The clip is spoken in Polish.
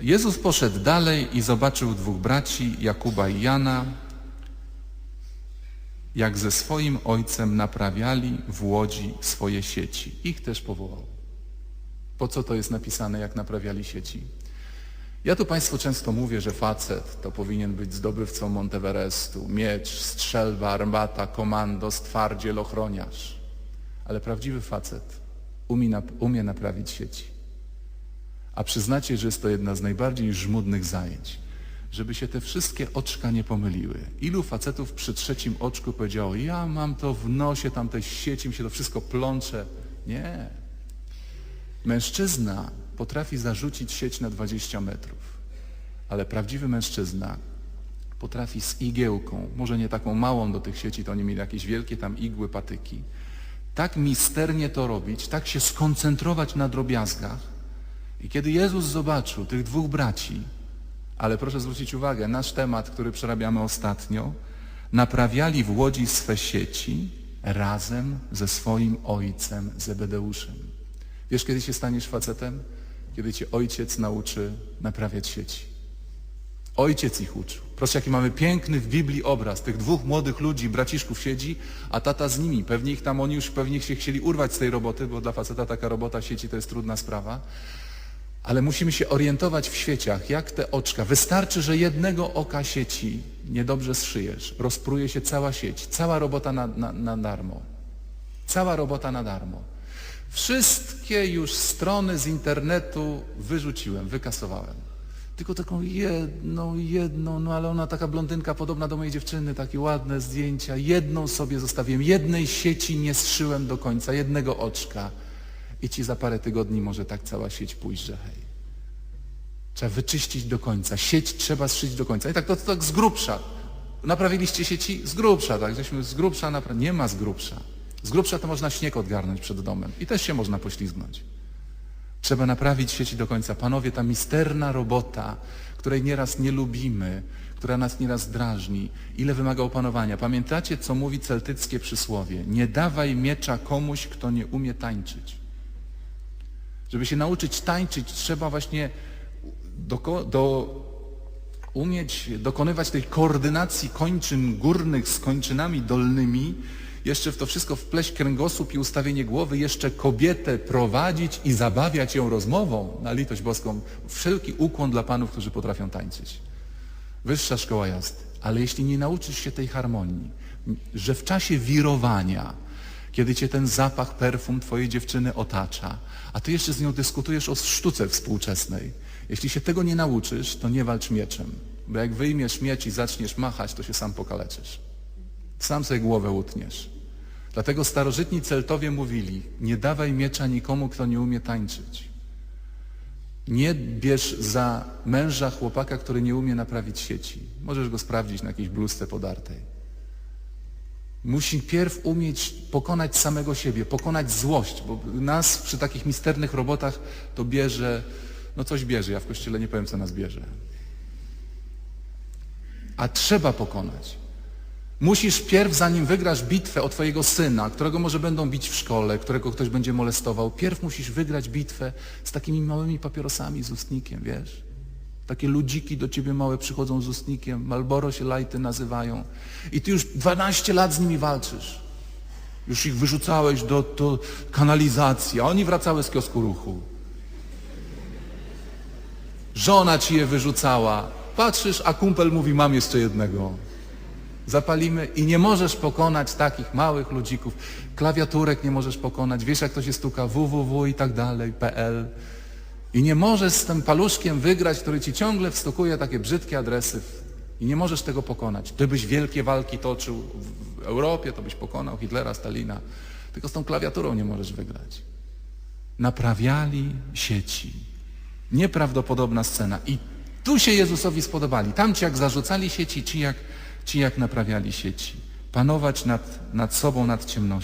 Jezus poszedł dalej i zobaczył dwóch braci, Jakuba i Jana, jak ze swoim ojcem naprawiali w łodzi swoje sieci. Ich też powołał. Po co to jest napisane, jak naprawiali sieci? Ja tu Państwu często mówię, że facet to powinien być zdobywcą Monteverestu, miecz, strzelba, armata, komandos, twardziel, ochroniarz. Ale prawdziwy facet umie, umie naprawić sieci. A przyznacie, że jest to jedna z najbardziej żmudnych zajęć. Żeby się te wszystkie oczka nie pomyliły. Ilu facetów przy trzecim oczku powiedziało, ja mam to w nosie, tam te sieci, mi się to wszystko plącze. Nie. Mężczyzna potrafi zarzucić sieć na 20 metrów, ale prawdziwy mężczyzna potrafi z igiełką, może nie taką małą do tych sieci, to oni mieli jakieś wielkie tam igły, patyki, tak misternie to robić, tak się skoncentrować na drobiazgach. I kiedy Jezus zobaczył tych dwóch braci, ale proszę zwrócić uwagę, nasz temat, który przerabiamy ostatnio, naprawiali w łodzi swe sieci razem ze swoim ojcem Zebedeuszem. Wiesz, kiedy się staniesz facetem? Kiedy cię ojciec nauczy naprawiać sieci. Ojciec ich uczył. Proszę, jaki mamy piękny w Biblii obraz tych dwóch młodych ludzi, braciszków siedzi, a tata z nimi. Pewnie ich tam, oni już pewnie się chcieli urwać z tej roboty, bo dla faceta taka robota sieci to jest trudna sprawa. Ale musimy się orientować w świeciach, jak te oczka. Wystarczy, że jednego oka sieci niedobrze zszyjesz. Rozpruje się cała sieć. Cała robota na, na, na darmo. Cała robota na darmo. Wszystkie już strony z internetu wyrzuciłem, wykasowałem. Tylko taką jedną, jedną, no ale ona taka blondynka podobna do mojej dziewczyny, takie ładne zdjęcia. Jedną sobie zostawiłem, jednej sieci nie zszyłem do końca, jednego oczka. I ci za parę tygodni może tak cała sieć pójść, że hej. Trzeba wyczyścić do końca. Sieć trzeba zszyć do końca. I tak to, to tak z grubsza. Naprawiliście sieci? Z grubsza, tak? Żeśmy z grubsza napra- Nie ma z grubsza. Z grubsza to można śnieg odgarnąć przed domem. I też się można poślizgnąć. Trzeba naprawić sieci do końca. Panowie, ta misterna robota, której nieraz nie lubimy, która nas nieraz drażni, ile wymaga opanowania. Pamiętacie, co mówi celtyckie przysłowie? Nie dawaj miecza komuś, kto nie umie tańczyć. Żeby się nauczyć tańczyć, trzeba właśnie doko, do, umieć dokonywać tej koordynacji kończyn górnych z kończynami dolnymi, jeszcze w to wszystko wpleść kręgosłup i ustawienie głowy, jeszcze kobietę prowadzić i zabawiać ją rozmową, na litość boską, wszelki ukłon dla panów, którzy potrafią tańczyć. Wyższa szkoła jazdy. Ale jeśli nie nauczysz się tej harmonii, że w czasie wirowania, kiedy cię ten zapach perfum twojej dziewczyny otacza, a ty jeszcze z nią dyskutujesz o sztuce współczesnej, jeśli się tego nie nauczysz, to nie walcz mieczem. Bo jak wyjmiesz miecz i zaczniesz machać, to się sam pokaleczysz. Sam sobie głowę utniesz. Dlatego starożytni Celtowie mówili, nie dawaj miecza nikomu, kto nie umie tańczyć. Nie bierz za męża chłopaka, który nie umie naprawić sieci. Możesz go sprawdzić na jakiejś bluzce podartej. Musi pierw umieć pokonać samego siebie, pokonać złość, bo nas przy takich misternych robotach to bierze, no coś bierze, ja w kościele nie powiem, co nas bierze. A trzeba pokonać. Musisz pierw, zanim wygrasz bitwę o twojego syna, którego może będą bić w szkole, którego ktoś będzie molestował, pierw musisz wygrać bitwę z takimi małymi papierosami z ustnikiem, wiesz? Takie ludziki do ciebie małe przychodzą z ustnikiem, Malboro się lajty nazywają. I ty już 12 lat z nimi walczysz. Już ich wyrzucałeś do, do kanalizacji, a oni wracały z kiosku ruchu. Żona ci je wyrzucała. Patrzysz, a kumpel mówi, mam jeszcze jednego. Zapalimy i nie możesz pokonać takich małych ludzików. Klawiaturek nie możesz pokonać. Wiesz, jak to się stuka www i tak dalej, pl. I nie możesz z tym paluszkiem wygrać, który ci ciągle wstukuje takie brzydkie adresy. I nie możesz tego pokonać. Gdybyś wielkie walki toczył w Europie, to byś pokonał Hitlera, Stalina. Tylko z tą klawiaturą nie możesz wygrać. Naprawiali sieci. Nieprawdopodobna scena. I tu się Jezusowi spodobali. Tam ci jak zarzucali sieci, ci jak, ci jak naprawiali sieci. Panować nad, nad sobą, nad ciemnością.